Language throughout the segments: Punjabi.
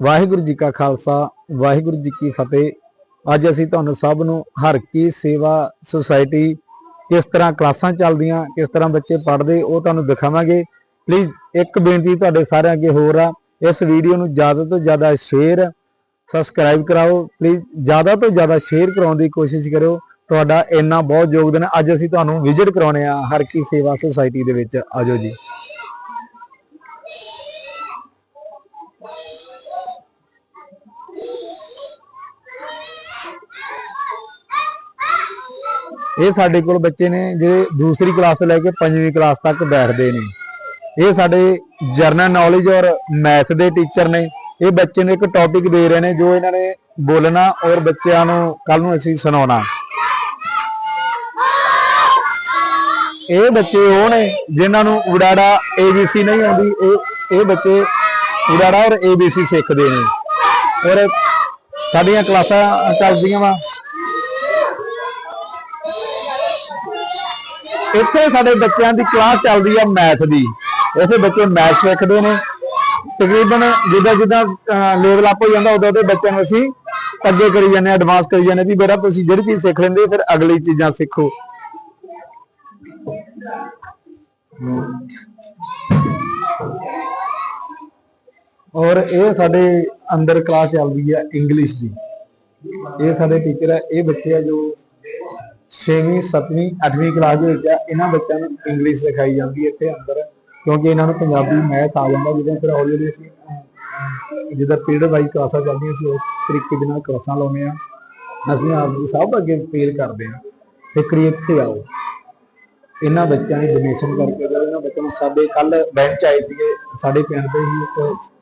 ਵਾਹਿਗੁਰੂ ਜੀ ਕਾ ਖਾਲਸਾ, ਵਾਹਿਗੁਰੂ ਜੀ ਕੀ ਫਤਿਹ। ਅੱਜ ਅਸੀਂ ਤੁਹਾਨੂੰ ਸਭ ਨੂੰ ਹਰ ਕੀ ਸੇਵਾ ਸੁਸਾਇਟੀ ਕਿਸ ਤਰ੍ਹਾਂ ਕਲਾਸਾਂ ਚੱਲਦੀਆਂ, ਕਿਸ ਤਰ੍ਹਾਂ ਬੱਚੇ ਪੜ੍ਹਦੇ, ਉਹ ਤੁਹਾਨੂੰ ਦਿਖਾਵਾਂਗੇ। ਪਲੀਜ਼ ਇੱਕ ਬੇਨਤੀ ਤੁਹਾਡੇ ਸਾਰਿਆਂ ਅੱਗੇ ਹੋਰ ਆ, ਇਸ ਵੀਡੀਓ ਨੂੰ ਜ਼ਿਆਦਾ ਤੋਂ ਜ਼ਿਆਦਾ ਸ਼ੇਅਰ ਸਬਸਕ੍ਰਾਈਬ ਕਰਾਓ। ਪਲੀਜ਼ ਜ਼ਿਆਦਾ ਤੋਂ ਜ਼ਿਆਦਾ ਸ਼ੇਅਰ ਕਰਾਉਣ ਦੀ ਕੋਸ਼ਿਸ਼ ਕਰਿਓ। ਤੁਹਾਡਾ ਇੰਨਾ ਬਹੁਤ ਯੋਗਦਾਨ ਅੱਜ ਅਸੀਂ ਤੁਹਾਨੂੰ ਵਿਜ਼ਿਟ ਕਰਾਉਣੇ ਆ ਹਰ ਕੀ ਸੇਵਾ ਸੁਸਾਇਟੀ ਦੇ ਵਿੱਚ। ਆਜੋ ਜੀ। ਇਹ ਸਾਡੇ ਕੋਲ ਬੱਚੇ ਨੇ ਜਿਹੜੇ ਦੂਸਰੀ ਕਲਾਸ ਤੋਂ ਲੈ ਕੇ ਪੰਜਵੀਂ ਕਲਾਸ ਤੱਕ ਬੈਠਦੇ ਨੇ। ਇਹ ਸਾਡੇ ਜਰਨਲ ਨੌਲੇਜ ਔਰ ਮੈਥ ਦੇ ਟੀਚਰ ਨੇ। ਇਹ ਬੱਚੇ ਨੂੰ ਇੱਕ ਟੌਪਿਕ ਦੇ ਰਹੇ ਨੇ ਜੋ ਇਹਨਾਂ ਨੇ ਬੋਲਣਾ ਔਰ ਬੱਚਿਆਂ ਨੂੰ ਕੱਲ ਨੂੰ ਅਸੀਂ ਸੁਣਾਉਣਾ। ਇਹ ਬੱਚੇ ਉਹ ਨੇ ਜਿਨ੍ਹਾਂ ਨੂੰ ਉਡਾੜਾ ABC ਨਹੀਂ ਆਉਂਦੀ। ਇਹ ਇਹ ਬੱਚੇ ਉਡਾੜਾ ਔਰ ABC ਸਿੱਖਦੇ ਨੇ। ਔਰ ਸਾਡੀਆਂ ਕਲਾਸਾਂ ਚੱਲਦੀਆਂ ਵਾ। ਇੱਥੇ ਸਾਡੇ ਬੱਚਿਆਂ ਦੀ ਕਲਾਸ ਚੱਲਦੀ ਆ ਮੈਥ ਦੀ। ਇੱਥੇ ਬੱਚੇ ਮੈਥ ਸਿੱਖਦੇ ਨੇ। ਤਕਰੀਬਨ ਜਿੱਦਾਂ ਜਿੱਦਾਂ ਲੈਵਲ ਅਪ ਹੋ ਜਾਂਦਾ, ਉਦੋਂ ਉਦੋਂ ਬੱਚਿਆਂ ਨੂੰ ਅਸੀਂ ਅੱਗੇ ਕਰੀ ਜਾਂਦੇ ਆ ਐਡਵਾਂਸ ਕਰੀ ਜਾਂਦੇ ਵੀ ਬੇਟਾ ਤੁਸੀਂ ਜਿਹੜੀ ਚੀਜ਼ ਸਿੱਖ ਲੈਂਦੇ, ਫਿਰ ਅਗਲੀ ਚੀਜ਼ਾਂ ਸਿੱਖੋ। ਔਰ ਇਹ ਸਾਡੇ ਅੰਦਰ ਕਲਾਸ ਚੱਲਦੀ ਆ ਇੰਗਲਿਸ਼ ਦੀ। ਇਹ ਸਾਡੇ ਟੀਚਰ ਆ, ਇਹ ਬੱਚੇ ਆ ਜੋ 6ਵੀਂ 7ਵੀਂ 8ਵੀਂ ਕਲਾਸ ਦੇ ਵਿੱਚ ਇਹਨਾਂ ਬੱਚਿਆਂ ਨੂੰ ਇੰਗਲਿਸ਼ ਸਿਖਾਈ ਜਾਂਦੀ ਹੈ ਇੱਥੇ ਅੰਦਰ, ਕਿਉਂਕਿ ਇਹਨਾਂ ਨੂੰ ਪੰਜਾਬੀ ਮੈਥ ਆ ਜਾਂਦਾ ਜਦੋਂ ਫਿਰ ਹੌਲੀ ਹੌਲੀ ਅਸੀਂ ਜਿੱਦਾਂ ਪੀਰੀਅਡ ਵਾਈਜ਼ ਕਲਾਸਾਂ ਚੱਲਦੀਆਂ ਸੀ, ਉਸ ਤਰੀਕੇ ਦੇ ਨਾਲ ਕਲਾਸਾਂ ਲਾਉਂਦੇ ਆ ਅਸੀਂ ਆਪ ਨੂੰ ਸਭ ਅੱਗੇ ਫੇਲ ਕਰਦੇ ਆ ਤੇ ਕ੍ਰੀਏਟ ਤੇ ਆਓ। ਇਹਨਾਂ ਬੱਚਿਆਂ ਦੀ ਡੋਨੇਸ਼ਨ ਕਰਕੇ, ਜਦੋਂ ਇਹਨਾਂ ਬੱਚਿਆਂ ਨੂੰ ਸਾਡੇ, ਕੱਲ ਬੈਂਚ ਆਏ ਸੀਗੇ, ਸਾਡੇ ਪਿੰਡ ਦੇ ਹੀ ਇੱਕ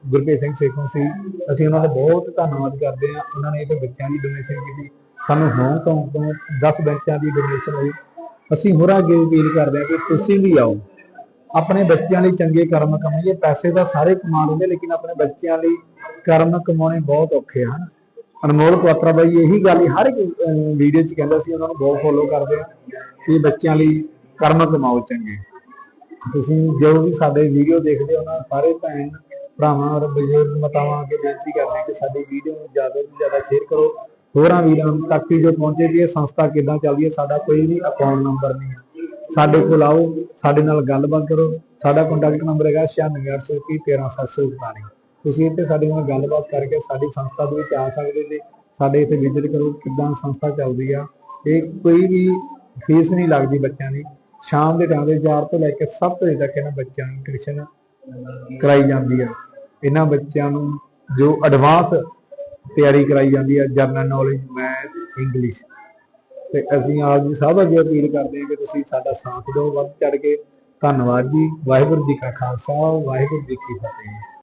ਗੁਰਪ੍ਰੀਤ ਸਿੰਘ ਸੇਖੋਂ ਸੀ, ਅਸੀਂ ਉਹਨਾਂ ਦਾ ਬਹੁਤ ਧੰਨਵਾਦ ਕਰਦੇ ਆ ਉਹਨਾਂ ਨੇ ਇਹ ਬੱਚਿਆਂ ਦੀ ਡੋਨੇਸ਼ਨ ਕੀਤੀ। ਸਾਨੂੰ ਹਾਂਗਕਾਂਗ ਤੋਂ 10 ਬੈਂਚਾਂ ਦੀ ਡੋਨੇਸ਼ਨ ਹੋਈ। ਅਸੀਂ ਹੋਰਾਂ ਅੱਗੇ ਅਪੀਲ ਕਰਦੇ ਹਾਂ ਕਿ ਤੁਸੀਂ ਵੀ ਆਓ। ਆਪਣੇ ਬੱਚਿਆਂ ਲਈ ਚੰਗੇ ਕਰਮ ਕਮਾਈਏ। ਪੈਸੇ ਤਾਂ ਸਾਰੇ ਕਮਾ ਲੈਂਦੇ, ਲੇਕਿਨ ਆਪਣੇ ਬੱਚਿਆਂ ਲਈ ਕਰਮ ਕਮਾਉਣੇ ਬਹੁਤ ਔਖੇ ਹਨ ਅਨਮੋਲ ਕੁਆਤਰਾ ਬਾਈ, ਇਹੀ ਗੱਲ ਹਰ ਇੱਕ ਵੀਡੀਓ 'ਚ ਕਹਿੰਦਾ ਸੀ, ਉਹਨਾਂ ਨੂੰ ਬਹੁਤ ਫੋਲੋ ਕਰਦੇ ਆ ਕਿ ਬੱਚਿਆਂ ਲਈ ਕਰਮ ਕਮਾਓ ਚੰਗੇ। ਤੁਸੀਂ ਜੋ ਵੀ ਸਾਡੇ ਵੀਡੀਓ ਦੇਖਦੇ ਹੋ ਉਹਨਾਂ ਸਾਰੇ ਭੈਣ ਭਰਾਵਾਂ ਔਰ ਬਜ਼ੁਰਗ ਮਾਤਾਵਾਂ ਅੱਗੇ ਬੇਨਤੀ ਕਰਦੇ ਹਾਂ ਕਿ ਸਾਡੀ ਵੀਡੀਓ ਨੂੰ ਜ਼ਿਆਦਾ ਤੋਂ ਜ਼ਿਆਦਾ ਸ਼ੇਅਰ ਕਰੋ। ਹੋਰਾਂ ਵੀਰਾਂ ਤੱਕ ਵੀ ਜੋ ਪਹੁੰਚੇ ਵੀ ਇਹ ਸੰਸਥਾ ਕਿੱਦਾਂ ਚੱਲਦੀ ਹੈ, ਸਾਡਾ ਕੋਈ ਵੀ ਅਕਾਊਂਟ ਨੰਬਰ ਨਹੀਂ ਹੈ। ਸਾਡੇ ਕੋਲ ਆਓ, ਸਾਡੇ ਨਾਲ ਗੱਲਬਾਤ ਕਰੋ। ਸਾਡਾ ਕੰਟੈਕਟ ਨੰਬਰ ਹੈਗਾ 9681137747 ਤੁਸੀਂ ਇੱਥੇ ਸਾਡੇ ਨਾਲ ਗੱਲਬਾਤ ਕਰਕੇ ਸਾਡੀ ਸੰਸਥਾ ਦੇ ਵਿੱਚ ਆ ਸਕਦੇ ਜੀ, ਸਾਡੇ ਇੱਥੇ ਵਿਜ਼ਿਟ ਕਰੋ, ਕਿੱਦਾਂ ਸੰਸਥਾ ਚੱਲਦੀ ਆ। ਇਹ ਕੋਈ ਵੀ ਫੀਸ ਨਹੀਂ ਲੱਗਦੀ ਬੱਚਿਆਂ ਦੀ। ਸ਼ਾਮ ਦੇ ਟਾਈਮ ਦੇ 4 ਤੋਂ ਲੈ ਕੇ 7 ਵਜੇ ਤੱਕ ਇਹਨਾਂ ਬੱਚਿਆਂ ਨੂੰ ਟਿਊਸ਼ਨ ਕਰਾਈ ਜਾਂਦੀ ਹੈ ਇਹਨਾਂ ਬੱਚਿਆਂ ਨੂੰ ਜੋ ਐਡਵਾਂਸ ਤਿਆਰੀ ਕਰਾਈ ਜਾਂਦੀ ਹੈ ਜਰਨਲ ਨੌਲੇਜ ਮੈਥ ਇੰਗਲਿਸ਼ ਤੇ ਅਸੀਂ ਆਪ ਜੀ ਸਭ ਅੱਗੇ ਅਪੀਲ ਕਰਦੇ ਹਾਂ ਕਿ ਤੁਸੀਂ ਸਾਡਾ ਸਾਥ ਦਿਓ, ਵੱਧ ਚੜ ਕੇ। ਧੰਨਵਾਦ ਜੀ, ਵਾਹਿਗੁਰੂ ਜੀ ਕਾ ਖਾਲਸਾ, ਵਾਹਿਗੁਰੂ ਜੀ ਕੀ ਫਤਿਹ।